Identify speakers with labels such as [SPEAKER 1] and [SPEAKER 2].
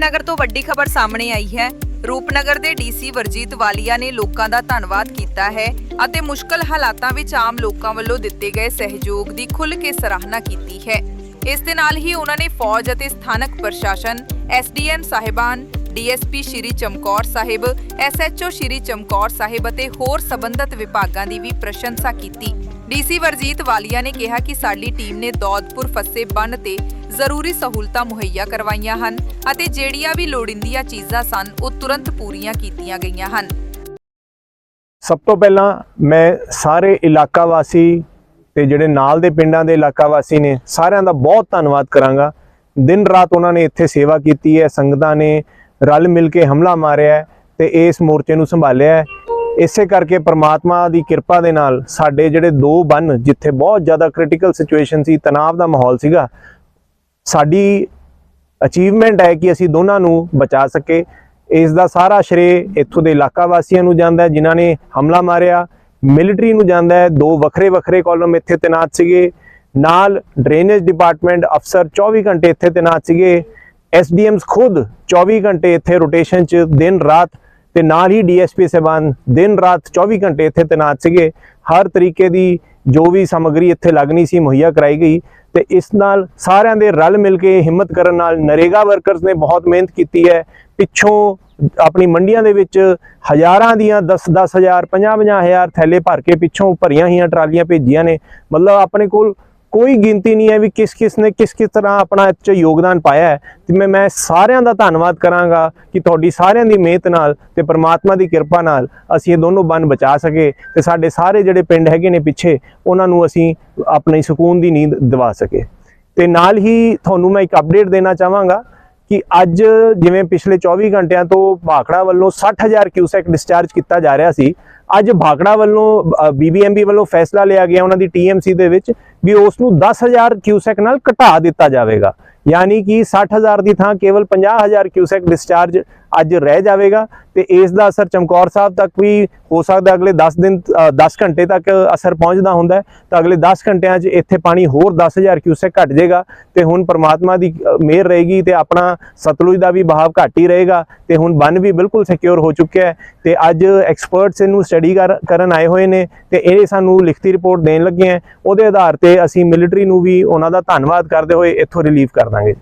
[SPEAKER 1] ਰੂਪਨਗਰ ਤੋਂ ਵੱਡੀ ਖਬਰ ਸਾਹਮਣੇ ਆਈ ਹੈ। ਰੂਪਨਗਰ ਦੇ ਡੀਸੀ ਵਰਜੀਤ ਵਾਲੀਆ ਨੇ ਲੋਕਾਂ ਦਾ ਧੰਨਵਾਦ ਕੀਤਾ ਹੈ ਅਤੇ ਮੁਸ਼ਕਲ ਹਾਲਾਤਾਂ ਵਿੱਚ ਆਮ ਲੋਕਾਂ ਵੱਲੋਂ ਦਿੱਤੇ ਗਏ ਸਹਿਯੋਗ ਦੀ ਖੁੱਲ੍ਹ ਕੇ ਸਰਾਹਨਾ ਕੀਤੀ ਹੈ। ਇਸ ਦੇ ਨਾਲ ਹੀ ਉਹਨਾਂ ਨੇ ਫੌਜ ਅਤੇ ਸਥਾਨਕ ਪ੍ਰਸ਼ਾਸਨ ਐਸਡੀਐਮ ਸਾਹਿਬਾਨ ਡੀਐਸਪੀ ਸ਼੍ਰੀ ਚਮਕੌਰ ਸਾਹਿਬ ਐਸਐਚਓ ਸ਼੍ਰੀ ਚਮਕੌਰ ਸਾਹਿਬ ਅਤੇ ਹੋਰ ਸਬੰਧਤ ਵਿਭਾਗਾਂ ਦੀ ਵੀ ਪ੍ਰਸ਼ੰਸਾ ਕੀਤੀ। ਡੀਸੀ ਵਰਜੀਤ ਵਾਲੀਆ ਨੇ ਕਿਹਾ ਕਿ ਸਾਡੀ ਟੀਮ ਨੇ ਦੌਦਪੁਰ ਫੱਸੇ ਬੰਨ ਤੇ ਜ਼ਰੂਰੀ ਸਹੂਲਤਾਂ ਮੁਹੱਈਆ ਕਰਵਾਈਆਂ ਹਨ ਅਤੇ ਜਿਹੜੀਆਂ ਵੀ ਲੋੜੀਂਦੀਆਂ ਚੀਜ਼ਾਂ ਸਨ, ਉਹ ਤੁਰੰਤ ਪੂਰੀਆਂ ਕੀਤੀਆਂ ਗਈਆਂ ਹਨ।
[SPEAKER 2] ਸਭ ਤੋਂ ਪਹਿਲਾਂ ਮੈਂ ਸਾਰੇ ਇਲਾਕਾ ਵਾਸੀ ਤੇ ਜਿਹੜੇ ਨਾਲ ਦੇ ਪਿੰਡਾਂ ਦੇ ਇਲਾਕਾ ਵਾਸੀ ਨੇ ਸਾਰਿਆਂ ਦਾ ਬਹੁਤ ਧੰਨਵਾਦ ਕਰਾਂਗਾ। ਦਿਨ ਰਾਤ ਉਹਨਾਂ ਨੇ ਇੱਥੇ ਸੇਵਾ ਕੀਤੀ ਹੈ, ਸੰਗਤਾਂ ਨੇ ਰਲ ਮਿਲ ਕੇ ਹਮਲਾ ਮਾਰਿਆ ਤੇ ਇਸ ਮੋਰਚੇ ਨੂੰ ਸੰਭਾਲਿਆ ਹੈ। ਇਸੇ ਕਰਕੇ ਪ੍ਰਮਾਤਮਾ ਦੀ ਕਿਰਪਾ ਦੇ ਨਾਲ ਸਾਡੇ ਜਿਹੜੇ ਦੋ ਬੰਨ ਜਿੱਥੇ ਬਹੁਤ ਜ਼ਿਆਦਾ ਕ੍ਰਿਟੀਕਲ ਸਿਚੁਏਸ਼ਨ ਸੀ, ਤਣਾਅ ਦਾ ਮਾਹੌਲ ਸੀਗਾ, ਸਾਡੀ ਅਚੀਵਮੈਂਟ ਹੈ ਕਿ ਅਸੀਂ ਦੋਨਾਂ ਨੂੰ ਬਚਾ ਸਕੇ। ਇਸ ਦਾ ਸਾਰਾ ਸ਼੍ਰੇ ਇੱਥੋਂ ਦੇ ਇਲਾਕਾ ਵਾਸੀਆਂ ਨੂੰ ਜਾਂਦਾ ਹੈ, ਜਿਨ੍ਹਾਂ ਨੇ ਹਮਲਾ ਮਾਰਿਆ। ਮਿਲਟਰੀ ਨੂੰ ਜਾਂਦਾ ਹੈ, ਦੋ ਵੱਖਰੇ ਵੱਖਰੇ ਕਾਲਮ ਇੱਥੇ ਤੈਨਾਤ ਸੀਗੇ। ਨਾਲ ਡਰੇਨੇਜ ਡਿਪਾਰਟਮੈਂਟ ਅਫਸਰ 24 ਘੰਟੇ ਇੱਥੇ ਤੈਨਾਤ ਸੀਗੇ। ਐਸਡੀਐਮਸ ਖੁਦ 24 ਘੰਟੇ ਇੱਥੇ ਰੋਟੇਸ਼ਨ 'ਚ ਦਿਨ ਰਾਤ ਤੇ ਨਾਲ ਹੀ ਡੀਐਸਪੀ ਸਹਿਬਾਨ ਦਿਨ ਰਾਤ 24 ਘੰਟੇ ਇੱਥੇ ਤੈਨਾਤ ਸੀਗੇ। ਹਰ ਤਰੀਕੇ ਦੀ ਜੋ ਵੀ ਸਮੱਗਰੀ ਇੱਥੇ ਲੱਗਣੀ ਸੀ, ਮੁਹੱਈਆ ਕਰਾਈ ਗਈ ਤੇ ਇਸ ਨਾਲ ਸਾਰਿਆਂ ਦੇ ਰਲ ਮਿਲ ਕੇ ਹਿੰਮਤ ਕਰਨ ਨਾਲ ਨਰੇਗਾ ਵਰਕਰਸ ਨੇ ਬਹੁਤ ਮਿਹਨਤ ਕੀਤੀ ਹੈ। ਪਿੱਛੋਂ ਆਪਣੀ ਮੰਡੀਆਂ ਦੇ ਵਿੱਚ ਹਜ਼ਾਰਾਂ ਦੀਆਂ 10 10 ਹਜ਼ਾਰ 50 50 ਹਜ਼ਾਰ ਥੈਲੇ ਭਰ ਕੇ ਪਿੱਛੋਂ ਭਰੀਆਂ ਹੋਈਆਂ ਟਰਾਲੀਆਂ ਭੇਜੀਆਂ ਨੇ। ਮਤਲਬ ਆਪਣੇ ਕੋਲ ਕੋਈ ਗਿਣਤੀ ਨਹੀਂ ਹੈ ਵੀ ਕਿਸ ਕਿਸ ਨੇ ਕਿਸ ਕਿਸ ਤਰ੍ਹਾਂ ਆਪਣਾ ਇਹ 'ਚ ਯੋਗਦਾਨ ਪਾਇਆ ਹੈ। ਤੇ ਮੈਂ ਮੈਂ ਸਾਰਿਆਂ ਦਾ ਧੰਨਵਾਦ ਕਰਾਂਗਾ ਕਿ ਤੁਹਾਡੀ ਸਾਰਿਆਂ ਦੀ ਮਿਹਨਤ ਨਾਲ ਤੇ ਪ੍ਰਮਾਤਮਾ ਦੀ ਕਿਰਪਾ ਨਾਲ ਅਸੀਂ ਇਹ ਦੋਨੋਂ ਬੰਨ ਬਚਾ ਸਕੇ ਤੇ ਸਾਡੇ ਸਾਰੇ ਜਿਹੜੇ ਪਿੰਡ ਹੈਗੇ ਨੇ ਪਿੱਛੇ, ਉਹਨਾਂ ਨੂੰ ਅਸੀਂ ਆਪਣੀ ਸਕੂਨ ਦੀ ਨੀਂਦ ਦਿਵਾ ਸਕੇ। ਤੇ ਨਾਲ ਹੀ ਤੁਹਾਨੂੰ ਮੈਂ ਇੱਕ ਅਪਡੇਟ ਦੇਣਾ ਚਾਹਾਂਗਾ ਕਿ ਅੱਜ ਜਿਵੇਂ ਪਿਛਲੇ 24 ਘੰਟਿਆਂ ਤੋਂ ਭਾਖੜਾ ਵੱਲੋਂ 60000 ਕਿਊਸੈਕ ਡਿਸਚਾਰਜ ਕੀਤਾ ਜਾ ਰਿਹਾ ਸੀ, ਅੱਜ ਭਾਖੜਾ ਵੱਲੋਂ ਬੀਬੀਐਮਬੀ ਵੱਲੋਂ ਫੈਸਲਾ ਲਿਆ ਗਿਆ ਉਹਨਾਂ ਦੀ ਟੀਐਮਸੀ ਦੇ ਵਿੱਚ ਵੀ ਉਸ ਨੂੰ 10000 ਕਿਊਸੈਕ ਨਾਲ ਘਟਾ ਦਿੱਤਾ ਜਾਵੇਗਾ। ਯਾਨੀ ਕਿ 60000 ਦੀ ਥਾਂ ਕੇਵਲ 50000 ਕਿਊਸੈਕ ਡਿਸਚਾਰਜ ਅੱਜ ਰਹਿ ਜਾਵੇਗਾ ਤੇ ਇਸ ਦਾ ਅਸਰ ਚਮਕੌਰ ਸਾਹਿਬ ਤੱਕ ਵੀ ਹੋ ਸਕਦਾ। ਅਗਲੇ 10 ਦਿਨ ਅ, 10 ਘੰਟੇ ਤੱਕ ਅਸਰ ਪਹੁੰਚਦਾ ਹੁੰਦਾ ਤਾਂ ਅਗਲੇ 10 ਘੰਟਿਆਂ 'ਚ ਇੱਥੇ ਪਾਣੀ ਹੋਰ 10000 ਕਿਊਸੈਕ ਘਟ ਜਾਏਗਾ ਤੇ ਹੁਣ ਪ੍ਰਮਾਤਮਾ ਦੀ ਮਿਹਰ ਰਹੇਗੀ ਤੇ ਆਪਣਾ ਸਤਲੁਜ ਦਾ ਵੀ ਬਹਾਵ ਘੱਟ ਹੀ ਰਹੇਗਾ ਤੇ ਹੁਣ ਬੰਨ ਵੀ ਬਿਲਕੁਲ ਸਿਕਿਉਰ ਹੋ ਚੁੱਕਿਆ ਹੈ ਤੇ ਅੱਜ ਐਕਸਪਰਟਸ ਇਹਨੂੰ ਸਟੱਡੀ ਕਰਨ ਆਏ ਹੋਏ ਨੇ ਤੇ ਇਹ ਸਾਨੂੰ ਲਿਖਤੀ ਰਿਪੋਰਟ ਦੇਣ ਲੱਗੇ ਆ ਉਹਦੇ ਆਧਾਰ ਤੇ ਅਸੀਂ ਮਿਲਟਰੀ ਨੂੰ ਵੀ ਉਹਨਾਂ ਦਾ ਧੰਨਵਾਦ ਕਰਦੇ ਹੋਏ ਇੱਥੋਂ ਰਿਲੀਵ ਕਰ இருந்தாங்க